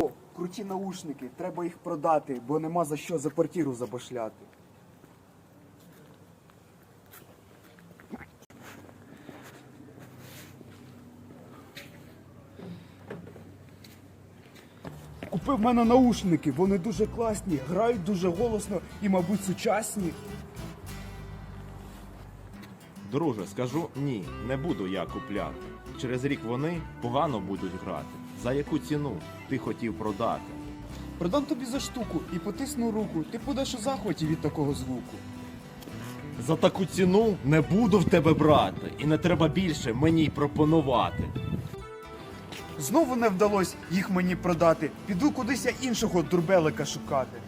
О, круті наушники, треба їх продати, бо нема за що за квартиру забашляти. Купив в мене наушники, вони дуже класні, грають дуже голосно і, мабуть, сучасні. Друже, скажу ні, не буду я купляти. Через рік вони погано будуть грати. За яку ціну ти хотів продати? Продам тобі за штуку і потисну руку. Ти будеш у захваті від такого звуку. За таку ціну не буду в тебе брати, і не треба більше мені пропонувати. Знову не вдалося їх мені продати. Піду кудись я іншого дурбелика шукати.